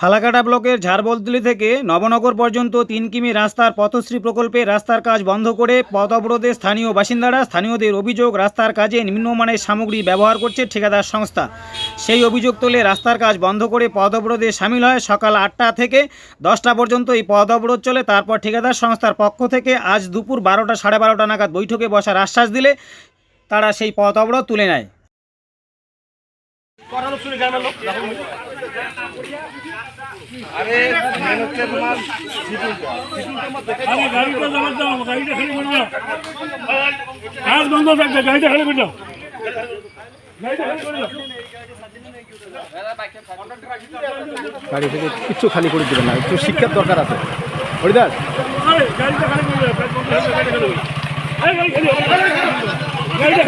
ফালাকাটা ব্লকের ঝাড়বলতুলি থেকে নবনগর পর্যন্ত তিন কিমি রাস্তার পথশ্রী প্রকল্পে রাস্তার কাজ বন্ধ করে পথ অবরোধে স্থানীয় বাসিন্দারা স্থানীয়দের অভিযোগ রাস্তার কাজে নিম্নমানের সামগ্রী ব্যবহার করছে ঠিকাদার সংস্থা। সেই অভিযোগ তুলে রাস্তার কাজ বন্ধ করে পথ অবরোধে সামিল হয় সকাল আটটা থেকে দশটা পর্যন্ত এই পথ অবরোধ চলে। তারপর ঠিকাদার সংস্থার পক্ষ থেকে আজ দুপুর বারোটা সাড়ে বারোটা নাগাদ বৈঠকে বসার আশ্বাস দিলে তারা সেই পথ অবরোধ তুলে নেয়। আরে গাড়িটা জমা দাও গাড়িটা খালি করে দাও। কাজ বন্ধ থাকবে গাড়িটা খালি করে দাও। গাড়ি থেকে কিচ্ছু খালি করে দেবেন না একটু শিক্ষার দরকার আছে। হরিদাস। আরে গাড়িটা খালি করে দাও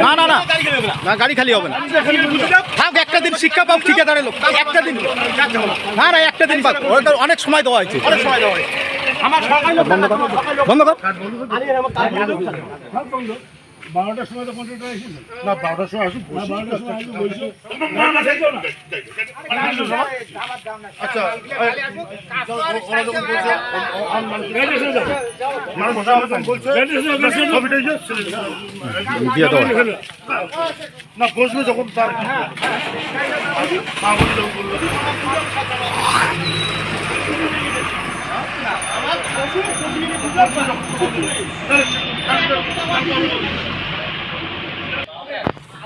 না না না। না গাড়ি খালি হবে না। থাক একটা দিন শিক্ষা পাও ঠিকাদারের লোক। একটা দিন। না না একটা দিন পাক তো অনেক সময় দেওয়া হয়েছে। অনেক সময় দেওয়া হয়েছে। বন্ধ কর। বারোটার সময় তো কন্ট্রাক্টর এসেছে না বারোটার সময় আসুন না বারোটার সময় আসবে বলছি না না সেই তো না। আচ্ছা ওরা যখন বলছে মানে। দিয়ে দেওয়া। না বসবে যখন তার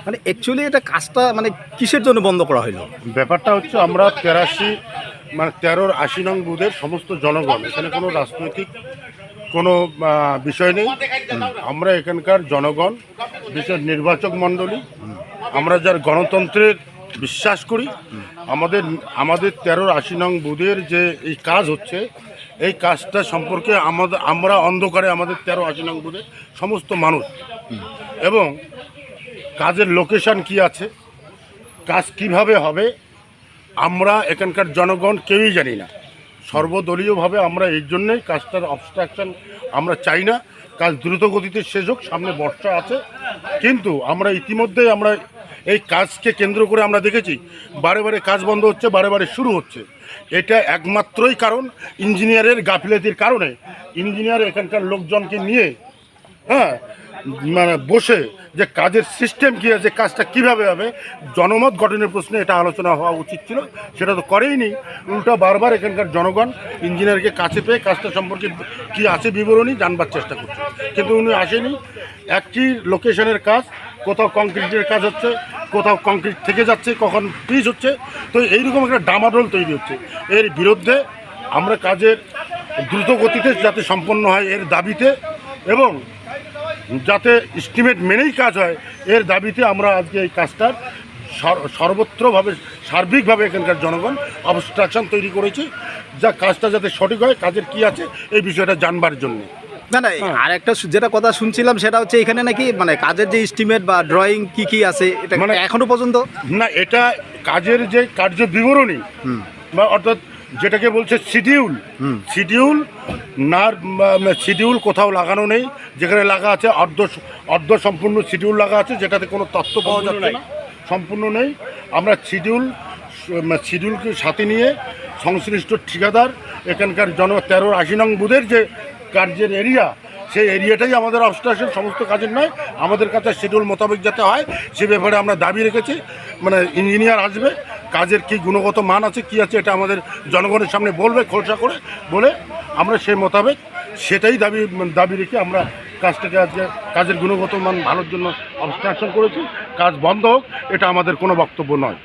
মানে অ্যাকচুয়ালি এটা কাজটা মানে কিসের জন্য বন্ধ করা হলো ব্যাপারটা হচ্ছে আমরা তেরাশি মানে তেরোর আশি নং বুধের সমস্ত জনগণ এখানে কোনো রাজনৈতিক কোনো বিষয় নেই। আমরা এখানকার জনগণ, বিশেষ নির্বাচক মণ্ডলী, আমরা যার গণতন্ত্রের বিশ্বাস করি, আমাদের আমাদের তেরোর আশি নং বুধের যে এই কাজ হচ্ছে, এই কাজটা সম্পর্কে আমাদের, আমরা অন্ধকারে আমাদের তেরো আশি নং বুধের সমস্ত মানুষ। এবং কাজের লোকেশান কি আছে, কাজ কীভাবে হবে, আমরা এখানকার জনগণ কেউই জানি না। সর্বদলীয়ভাবে আমরা এই জন্যই কাজটার অবস্ট্রাকশন আমরা চাই না। কাজ দ্রুত গতিতে শেষ হোক, সামনে বর্ষা আছে। কিন্তু আমরা ইতিমধ্যেই আমরা এই কাজকে কেন্দ্র করে আমরা দেখেছি, বারে বারে কাজ বন্ধ হচ্ছে, বারে বারে শুরু হচ্ছে। এটা একমাত্রই কারণ ইঞ্জিনিয়ারের গাফিলতির কারণে। ইঞ্জিনিয়ার এখানকার লোকজনকে নিয়ে হ্যাঁ মানে বসে যে কাজের সিস্টেম কী আছে, কাজটা কীভাবে হবে, জনমত গঠনের প্রশ্নে এটা আলোচনা হওয়া উচিত ছিল, সেটা তো করেই নি। উল্টা বারবার এখানকার জনগণ ইঞ্জিনিয়ারকে কাছে পেয়ে কাজটা সম্পর্কে কী আছে বিবরণী জানবার চেষ্টা করছে। কিন্তু উনি আসেনি। একটি লোকেশনের কাজ, কোথাও কংক্রিটের কাজ হচ্ছে, কোথাও কংক্রিট থেকে যাচ্ছে, কখন পিচ হচ্ছে, তো এইরকম একটা ডামাডোল তৈরি হচ্ছে। এর বিরুদ্ধে আমরা কাজের দ্রুত গতিতে যাতে সম্পন্ন হয় এর দাবিতে এবং যাতে এস্টিমেট মেনেই কাজ হয় এর দাবিতে আমরা আজকে এই কাজটার সর- সর্বত্রভাবে সার্বিকভাবে এখানকার জনগণ অবস্ট্রাকশন তৈরি করেছি যা কাজটা যাতে সঠিক হয় কাজের কি আছে এই বিষয়টা জানবার জন্য। না না আর একটা যেটা কথা শুনছিলাম সেটা হচ্ছে এখানে নাকি মানে কাজের যে এস্টিমেট বা ড্রয়িং কি কি আছে এটা মানে মানে- এখনও পর্যন্ত? না এটা কাজের যে কার্য বিবরণী বা অর্থাৎ যেটাকে বলছে শিডিউল। শিডিউল না শিডিউল কোথাও লাগানো নেই। যেখানে লাগা আছে অর্ধ অর্ধ সম্পূর্ণ শিডিউল লাগা আছে যেটাতে কোনো তথ্য পাওয়া যাচ্ছে না। সম্পূর্ণ নেই। আমরা শিডিউল শিডিউলকে সাথে নিয়ে সংশ্লিষ্ট ঠিকাদার এখানকার জন তেরো আশি নং বুধের যে কার্যের এরিয়া সেই এরিয়াটাই আমাদের অবস্ট্রাকশন সমস্ত কাজের নয়। আমাদের কাছে শিডিউল মোতাবেক যাতে হয়। সে ব্যাপারে আমরা দাবি রেখেছি। মানে ইঞ্জিনিয়ার আসবে। কাজের কি গুণগত মান আছে, কি আছে, এটা আমাদের জনগণের সামনে বলবে, খোলসা করে বলে আমরা সেই মোতাবেক সেটাই দাবি দাবি রেখে আমরা কাজটাকে আজকে কাজের গুণগত মান ভালোর জন্য অবস্ট্রাকশন করেছি। কাজ বন্ধ হোক, এটা আমাদের কোনো বক্তব্য নয়।